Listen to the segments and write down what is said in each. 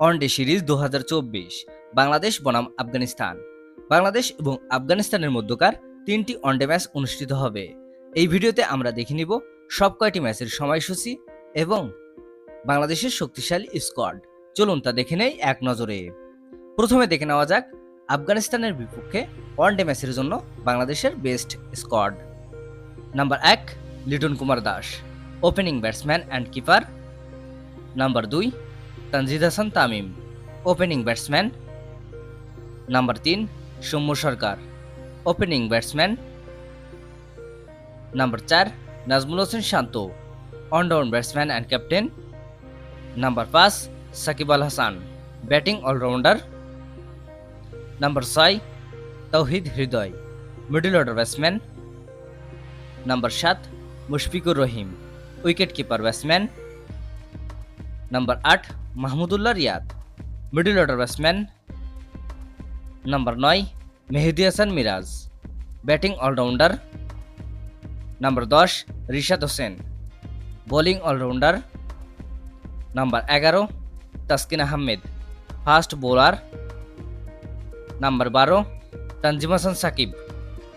One day series দু হাজার চব্বিশ, বাংলাদেশ বনাম আফগানিস্তান। বাংলাদেশ এবং আফগানিস্তানের মধ্যকার তিনটি ওয়ানডে ম্যাচ অনুষ্ঠিত হবে। এই ভিডিওতে আমরা দেখে নিব সব কয়টি ম্যাচের সময়সূচি এবং বাংলাদেশের শক্তিশালী স্কোয়াড চলুন তা দেখে নেই এক নজরে। প্রথমে দেখে নেওয়া যাক আফগানিস্তানের বিপক্ষে ওয়ানডে ম্যাচের জন্য বাংলাদেশের বেস্ট স্কোয়াড নাম্বার এক Liton Kumar Das opening batsman and keeper number দুই Tanzid Hasan, Tamim. Opening batsman number তিন Soumya Sarkar. Opening batsman number চার, Najmul Hossain Shanto. Allround batsman and captain number পাঁচ, Shakib Al Hasan. Batting allrounder number ছয়, Towhid Hridoy. Middle order batsman number সাত, Mushfiqur Rahim. Wicket keeper batsman number আট Mahmudullah Riyad. Middle order batsman number নয় Mehedi Hasan Miraz. Batting allrounder number দশ, Rishad Hossain. Bowling allrounder number এগারো, Taskin Ahmed. Fast bowler number বারো, Tanzim Hasan Sakib.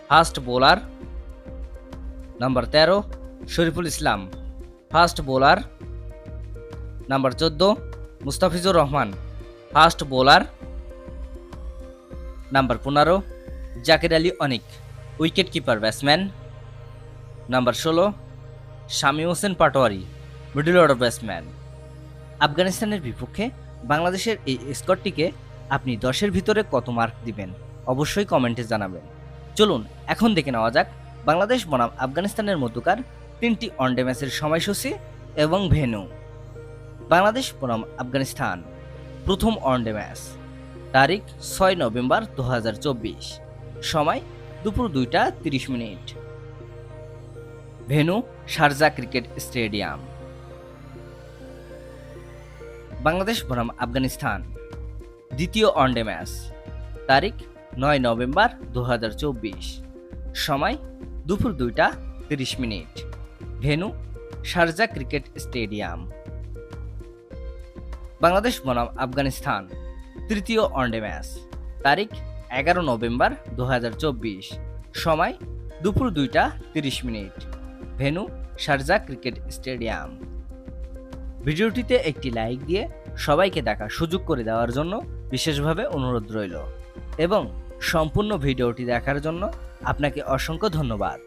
Fast bowler number তেরো, Shoriful Islam. Fast bowler number চোদ্দ Mustafizur Rahman fast bowler, number পনেরো, Zakir Ali Anik, wicket keeper, batsman, number ষোলো Shami Hossain Patwari, middle order batsman. আফগানিস্তানের বিপক্ষে বাংলাদেশের এই স্কোরটিকে আপনি দশের ভিতরে কত মার্ক দিবেন? অবশ্যই কমেন্টে জানাবেন। চলুন, এখন দেখে নেওয়া যাক বাংলাদেশ বনাম আফগানিস্তানের মধ্যকার তিনটি ওয়ানডে ম্যাচের সময়সূচি এবং ভেন্যু। বাংলাদেশ বনাম আফগানিস্তান। প্রথম ওয়ানডে ম্যাচ তারিখ ছয় নভেম্বর দু হাজার চব্বিশ। সময় দুপুর দুইটা তিরিশ minute. Venue Sharjah cricket stadium. Bangladesh বনাম আফগানিস্তান। দ্বিতীয় ওয়ানডে ম্যাচ তারিখ নয় নভেম্বর দু হাজার চব্বিশ। সময় দুপুর দুইটা তিরিশ minute. Venue Sharjah cricket stadium. Bangladesh বনাম আফগানিস্তান, তৃতীয় ওয়ানডে ম্যাচ। তারিখ এগারো নভেম্বর দু হাজার চব্বিশ। সময় দুপুর দুইটা তিরিশ minute. Venue Sharjah cricket stadium. ভিডিওটিতে একটি লাইক দিয়ে সবাইকে দেখার সুযোগ করে দেওয়ার জন্য বিশেষভাবে অনুরোধ রইল। এবং সম্পূর্ণ ভিডিওটি দেখার জন্য আপনাকে অসংখ্য ধন্যবাদ।